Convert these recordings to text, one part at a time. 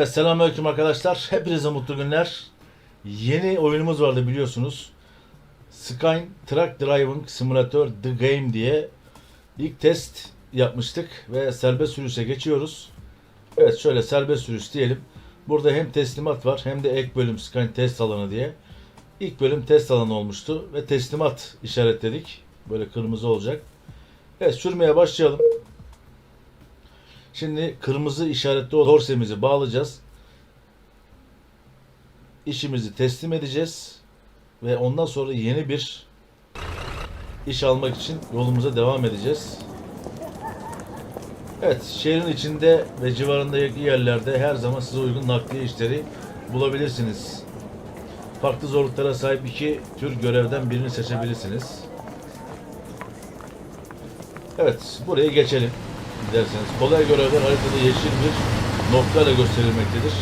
Evet selamünaleyküm arkadaşlar. Hepinize mutlu günler. Yeni oyunumuz vardı biliyorsunuz. Skyline Truck Driving Simulator The Game diye ilk test yapmıştık ve serbest sürüşe geçiyoruz. Evet şöyle serbest sürüş diyelim. Burada hem teslimat var hem de ek bölüm Skyline test alanı diye. İlk bölüm test alanı olmuştu ve teslimat işaretledik. Böyle kırmızı olacak. Evet sürmeye başlayalım. Şimdi kırmızı işaretli o dorsemizi bağlayacağız. İşimizi teslim edeceğiz. Ve ondan sonra yeni bir iş almak için yolumuza devam edeceğiz. Evet, şehrin içinde ve civarındaki yerlerde her zaman size uygun nakliye işleri bulabilirsiniz. Farklı zorluklara sahip iki tür görevden birini seçebilirsiniz. Evet, buraya geçelim dilerseniz. Kolay görevler haritada yeşil bir noktayla gösterilmektedir.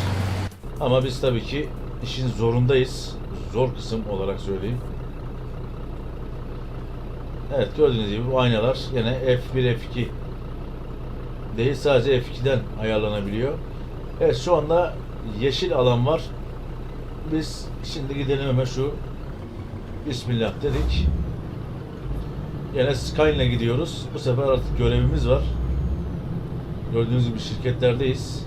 Ama biz tabii ki işin zorundayız. Zor kısım olarak söyleyeyim. Evet gördüğünüz gibi bu aynalar yine F1 F2 değil sadece F2'den ayarlanabiliyor. Evet şu anda yeşil alan var. Biz şimdi gidelim hemen şu Bismillah dedik. Yine Skyline'e gidiyoruz. Bu sefer artık görevimiz var. Gördüğünüz gibi şirketlerdeyiz.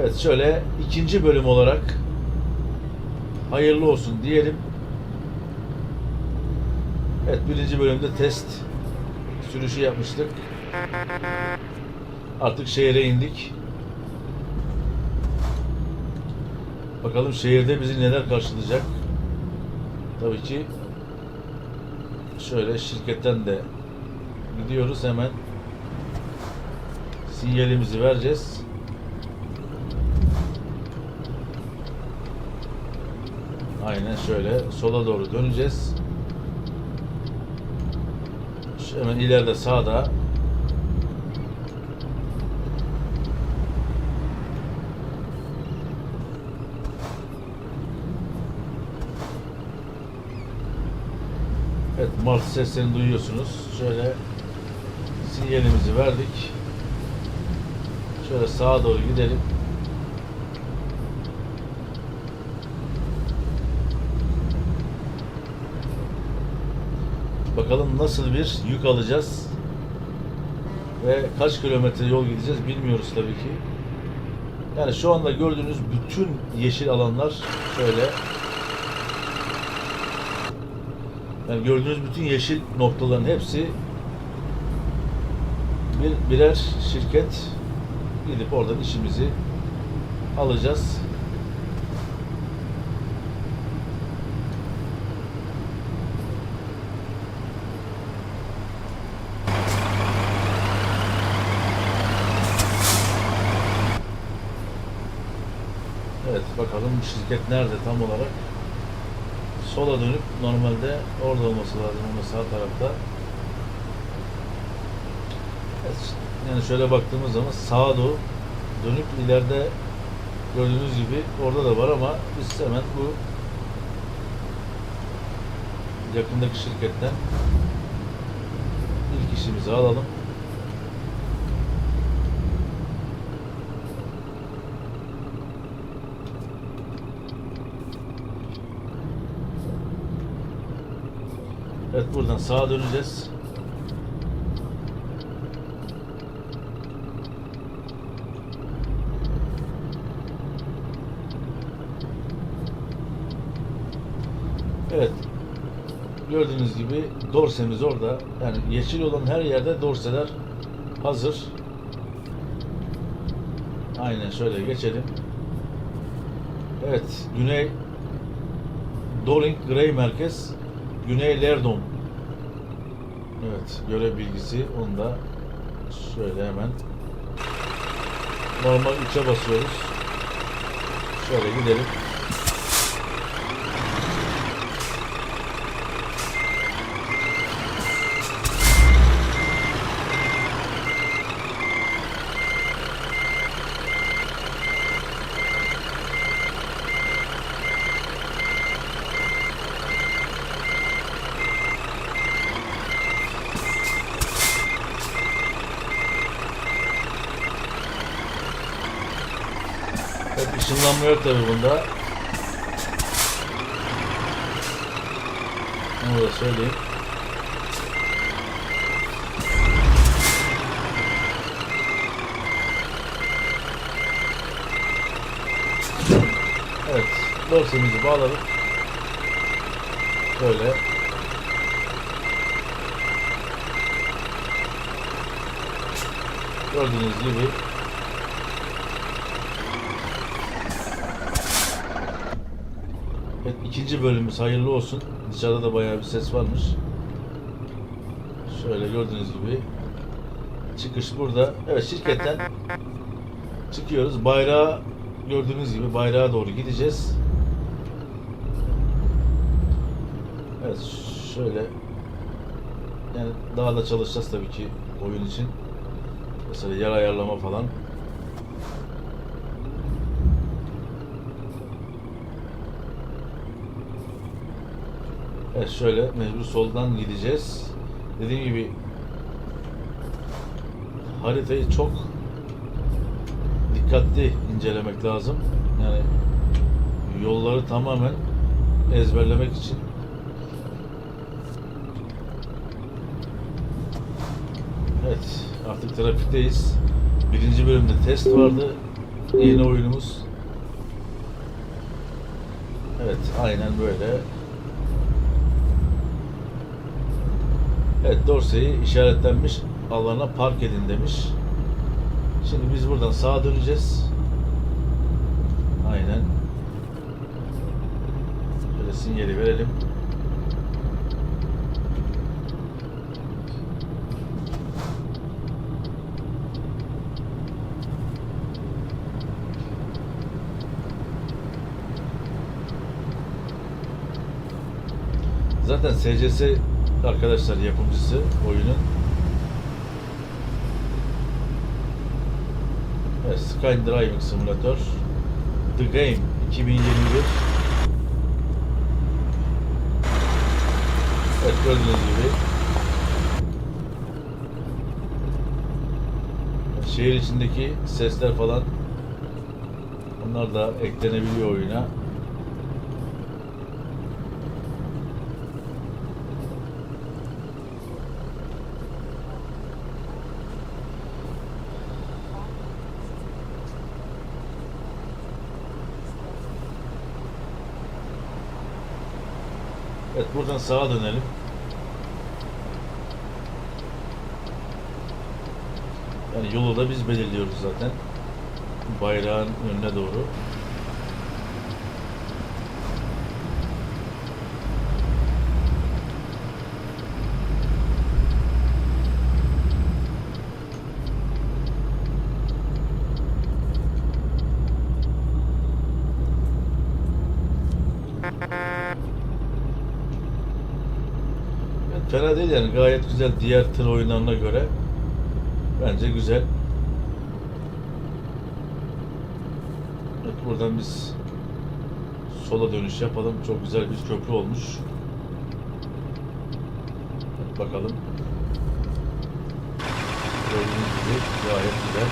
Evet şöyle ikinci bölüm olarak hayırlı olsun diyelim. Evet birinci bölümde test sürüşü yapmıştık. Artık şehre indik. Bakalım şehirde bizi neler karşılayacak. Tabii ki şöyle şirketten de gidiyoruz hemen sinyalimizi vereceğiz. Aynen şöyle sola doğru döneceğiz. Şu hemen ileride sağda Evet, martı seslerini duyuyorsunuz. Şöyle sinyalimizi verdik. Şöyle sağa doğru gidelim. Bakalım nasıl bir yük alacağız. Ve kaç kilometre yol gideceğiz bilmiyoruz tabii ki. Yani şu anda gördüğünüz bütün yeşil alanlar şöyle yani gördüğünüz bütün yeşil noktaların hepsi bir birer şirket gidip oradan işimizi alacağız. Evet bakalım şirket nerede tam olarak. Sola dönüp normalde orada olması lazım ama sağ tarafta. Evet, yani şöyle baktığımız zaman sağa doğru dönüp ileride gördüğünüz gibi orada da var ama biz hemen bu yakındaki şirketten ilk işimizi alalım. Evet buradan sağa döneceğiz. Evet. Gördüğünüz gibi dorsemiz orada. Yani yeşil olan her yerde dorseler hazır. Aynen şöyle geçelim. Evet, Güney Doling Grey Merkez, Güney Lerdon. Evet, görev bilgisi onu şöyle hemen normal 3'e basıyoruz. Şöyle gidelim. Evet, ışınlanma yok tabi bunda. Onu da söyleyeyim. Evet, dorsemizi bağladık. Böyle. Gördüğünüz gibi Evet, ikinci bölümümüz hayırlı olsun. Dışarıda da bayağı bir ses varmış. Şöyle gördüğünüz gibi çıkış burada. Evet şirketten çıkıyoruz. Bayrağa gördüğünüz gibi bayrağa doğru gideceğiz. Evet şöyle yani daha da çalışacağız tabii ki oyun için. Mesela yer ayarlama falan. Evet şöyle mecbur soldan gideceğiz. Dediğim gibi haritayı çok dikkatli incelemek lazım. Yani yolları tamamen ezberlemek için. Evet artık trafikteyiz. Birinci bölümde test vardı. Yeni oyunumuz. Evet aynen böyle. Evet Dorsey'i işaretlenmiş alana park edin demiş. Şimdi biz buradan sağa döneceğiz. Aynen. Şöyle sinyali verelim. Zaten SCS arkadaşlar yapımcısı oyunun. Evet, Sky Driving Simulator. The Game 2021. Evet gördüğünüz gibi. Şehir içindeki sesler falan onlar da eklenebiliyor oyuna. Buradan sağa dönelim. Yani yolu da biz belirliyoruz zaten. Bayrağın önüne doğru. Evet, fena değil yani gayet güzel diğer tır oyunlarına göre. Bence güzel. Evet, buradan biz sola dönüş yapalım. Çok güzel bir köprü olmuş. Evet, bakalım. Gördüğünüz gibi gayet güzel.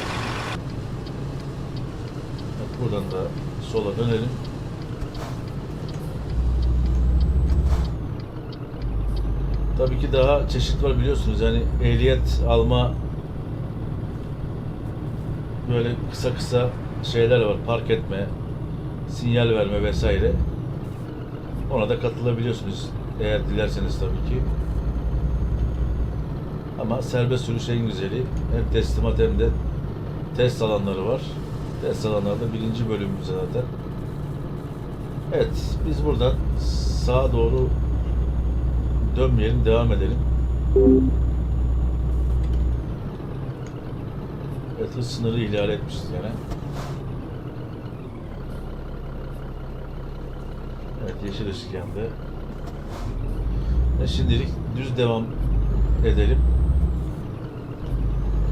Evet, buradan da sola dönelim. Tabii ki daha çeşit var biliyorsunuz. Yani ehliyet alma böyle kısa kısa şeyler var. Park etme, sinyal verme vesaire. Ona da katılabiliyorsunuz eğer dilerseniz tabii ki. Ama serbest sürüş en güzeli. Hem teslimat hem de test alanları var. Test alanlarda birinci bölümümüz zaten. Evet, biz buradan sağa doğru dönmeyelim, devam edelim. Evet, hız sınırı ihlal etmişiz gene. Evet, yeşil ışık yandı. E şimdilik düz devam edelim.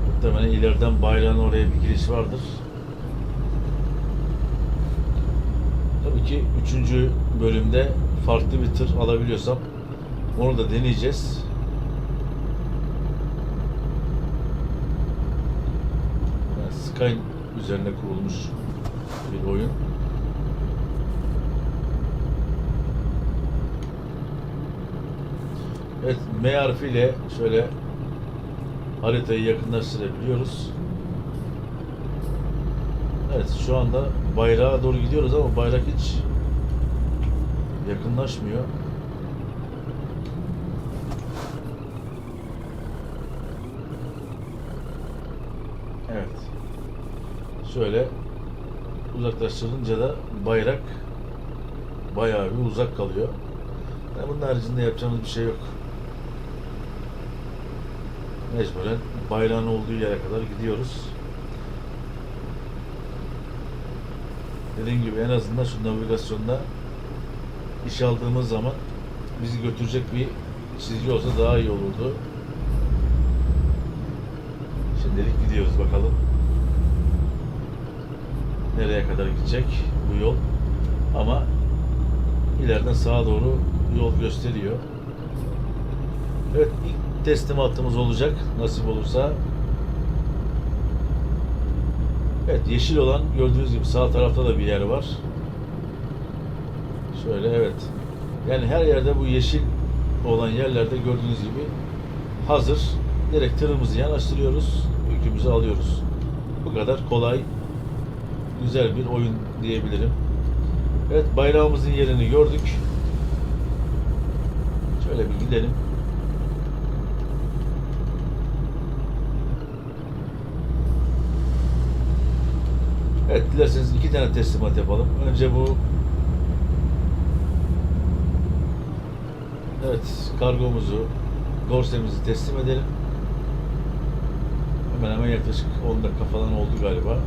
Muhtemelen ileriden bayrağın oraya bir giriş vardır. Tabii ki üçüncü bölümde farklı bir tır alabiliyorsam onu da deneyeceğiz. Yani Sky üzerine kurulmuş bir oyun. Evet, M harfiyle şöyle haritayı yakınlaştırabiliyoruz. Evet, şu anda bayrağa doğru gidiyoruz ama bayrak hiç yakınlaşmıyor. Evet. Şöyle uzaklaştırınca da bayrak bayağı bir uzak kalıyor. Yani bunun haricinde yapacağımız bir şey yok. Mecburen bayrağın olduğu yere kadar gidiyoruz. Dediğim gibi en azından şu navigasyonda iş aldığımız zaman bizi götürecek bir çizgi olsa daha iyi olurdu. Şimdilik gidiyoruz bakalım. Nereye kadar gidecek bu yol. Ama ileriden sağa doğru yol gösteriyor. Evet ilk teslimatımız olacak nasip olursa. Evet yeşil olan gördüğünüz gibi sağ tarafta da bir yer var. Şöyle evet. Yani her yerde bu yeşil olan yerlerde gördüğünüz gibi hazır. Direkt tırımızı yanaştırıyoruz. Yükümüzü alıyoruz. Bu kadar kolay. Güzel bir oyun diyebilirim. Evet bayrağımızın yerini gördük. Şöyle bir gidelim. Evet dilerseniz iki tane teslimat yapalım. Önce bu Evet kargomuzu dorsemizi teslim edelim. Hemen hemen yaklaşık 10 dakika falan oldu galiba.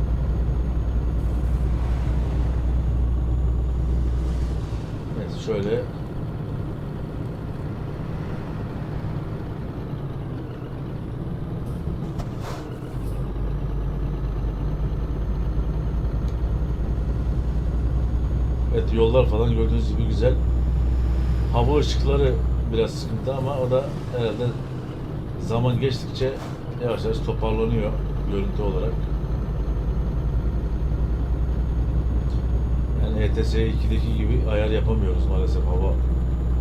Evet şöyle Evet yollar falan gördüğünüz gibi güzel. Hava ışıkları biraz sıkıntı ama o da herhalde zaman geçtikçe yavaş yavaş toparlanıyor görüntü olarak. Yani ETS 2'deki gibi ayar yapamıyoruz maalesef hava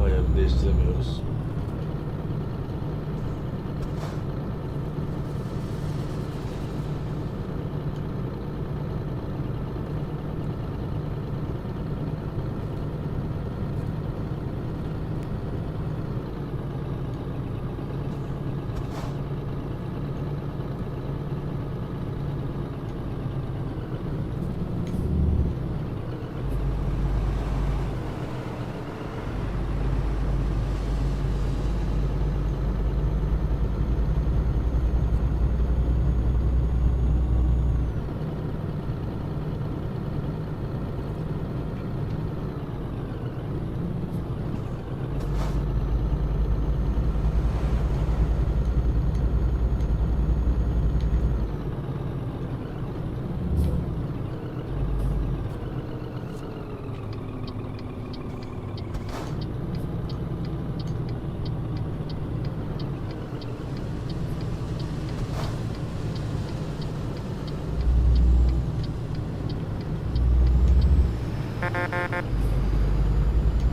ayarını değiştiremiyoruz.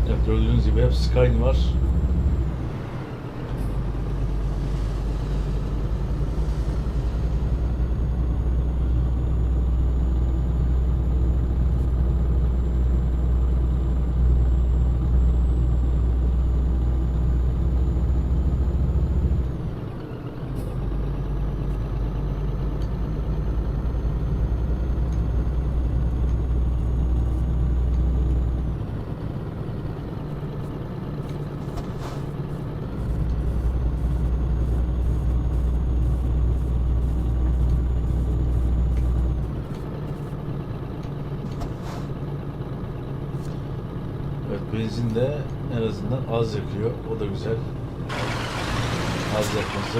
Evet gördüğünüz gibi hep Skyline var. Evet benzin de en azından az yakıyor. O da güzel. Az yakması.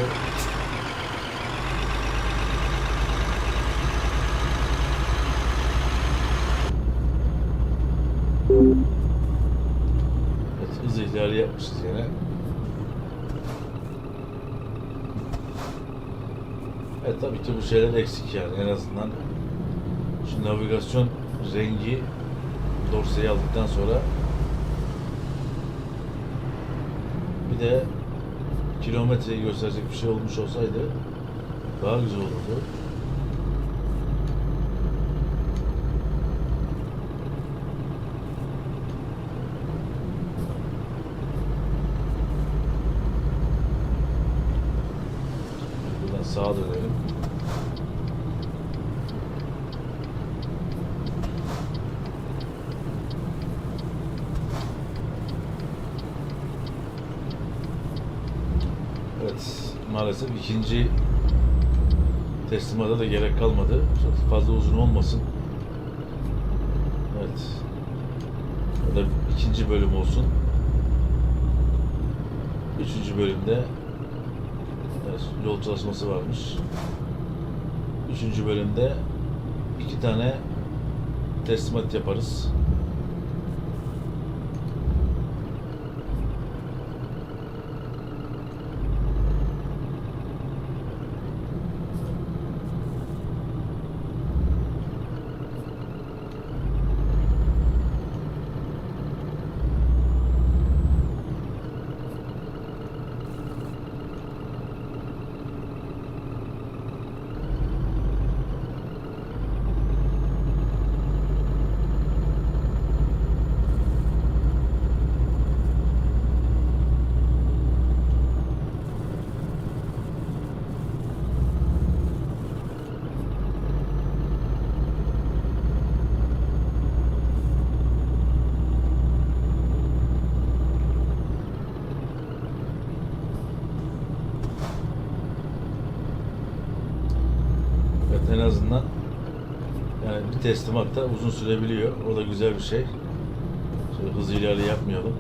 Hız ihlali yapmışız yine. Evet tabii ki bu şeyler eksik yani en azından şu navigasyon rengi dorseyi aldıktan sonra bir de kilometreyi gösterecek bir şey olmuş olsaydı daha güzel olurdu. Buradan sağa dönelim. Evet, maalesef ikinci teslimata da gerek kalmadı. Çok fazla uzun olmasın. Evet. Ya da ikinci bölüm olsun. Üçüncü bölümde evet, yol çalışması varmış. Üçüncü bölümde iki tane teslimat yaparız. Evet en azından yani bir teslimat da uzun sürebiliyor. O da güzel bir şey. Şöyle hız ilerle yapmayalım.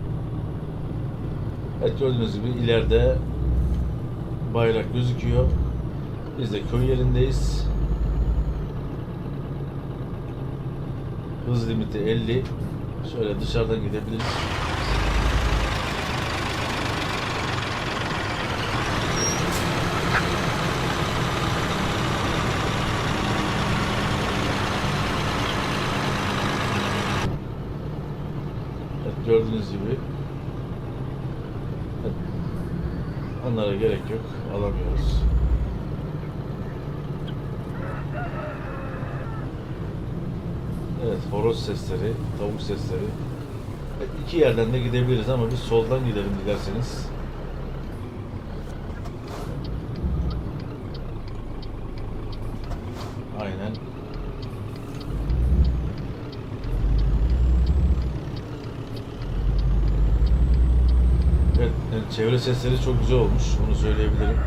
Evet gördüğünüz gibi ileride bayrak gözüküyor. Biz de köy yerindeyiz. Hız limiti 50. Şöyle dışarıdan gidebiliriz. Evet, gördüğünüz gibi onlara gerek yok. Alamıyoruz. Evet, horoz sesleri, tavuk sesleri. Evet, iki yerden de gidebiliriz ama biz soldan gidelim dilerseniz. Aynen. Evet, yani çevre sesleri çok güzel olmuş. Onu söyleyebilirim.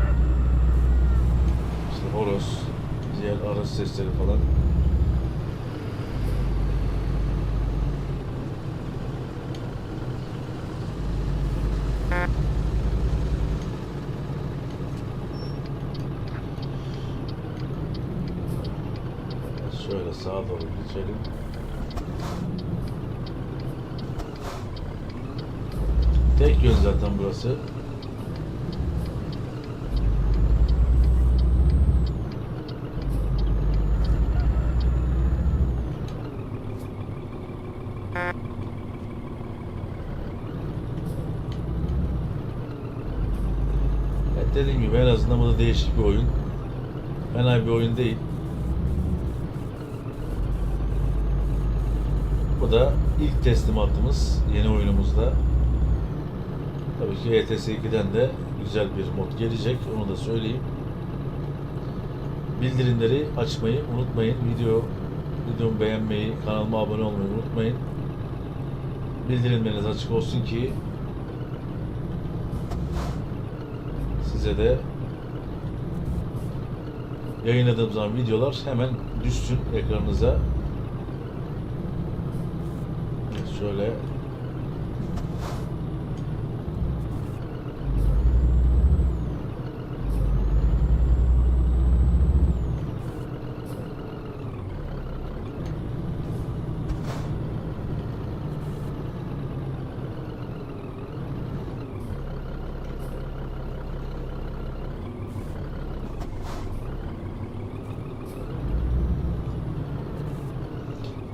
İşte horoz, diğer araç sesleri falan. Şöyle sağa doğru geçelim. Tek yön zaten burası. Evet dediğim gibi en azından bu da değişik bir oyun. Fena bir oyun değil. Bu da ilk teslimatımız yeni oyunumuzda. Tabii ki ETS 2'den de güzel bir mod gelecek. Onu da söyleyeyim. Bildirimleri açmayı unutmayın. Video videomu beğenmeyi, kanalıma abone olmayı unutmayın. Bildirimleriniz açık olsun ki size de yayınladığım zaman videolar hemen düşsün ekranınıza. Şöyle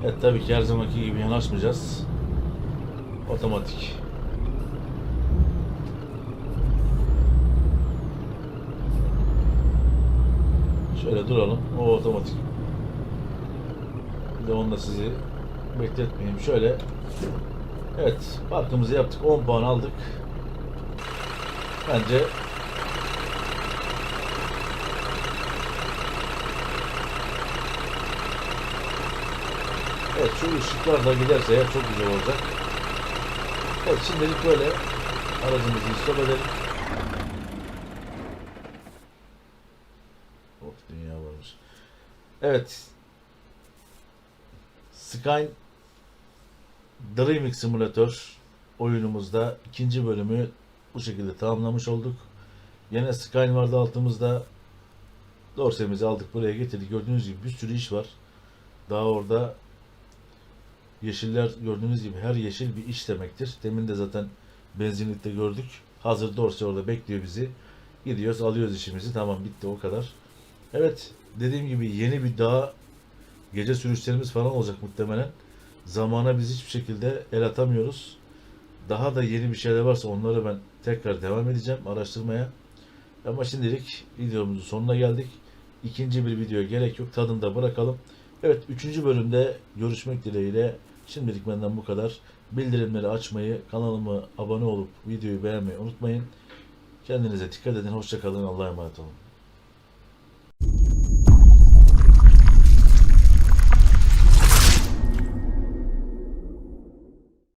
Evet tabii ki her zamanki gibi yanaşmayacağız. Otomatik. Şöyle duralım. O otomatik. Bir de onunla sizi bekletmeyeyim. Şöyle. Evet. Parkımızı yaptık. 10 puan aldık. Bence Evet şu ışıklar da giderse eğer çok güzel olacak. Evet şimdilik böyle aracımızı stop edelim. Of dünya varmış. Evet. Skyne Dreaming Simulator oyunumuzda ikinci bölümü bu şekilde tamamlamış olduk. Yine Skyne vardı altımızda. Dorsemizi aldık buraya getirdik. Gördüğünüz gibi bir sürü iş var. Daha orada Yeşiller gördüğünüz gibi her yeşil bir iş demektir. Demin de zaten benzinlikte gördük. Hazır dorsi orada bekliyor bizi. Gidiyoruz alıyoruz işimizi. Tamam bitti o kadar. Evet dediğim gibi yeni bir daha gece sürüşlerimiz falan olacak muhtemelen. Zamana biz hiçbir şekilde el atamıyoruz. Daha da yeni bir şeyler varsa onları ben tekrar devam edeceğim araştırmaya. Ama şimdilik videomuzun sonuna geldik. İkinci bir videoya gerek yok. Tadında bırakalım. Evet, üçüncü bölümde görüşmek dileğiyle. Şimdilik benden bu kadar. Bildirimleri açmayı, kanalıma abone olup videoyu beğenmeyi unutmayın. Kendinize dikkat edin. Hoşçakalın. Allah'a emanet olun.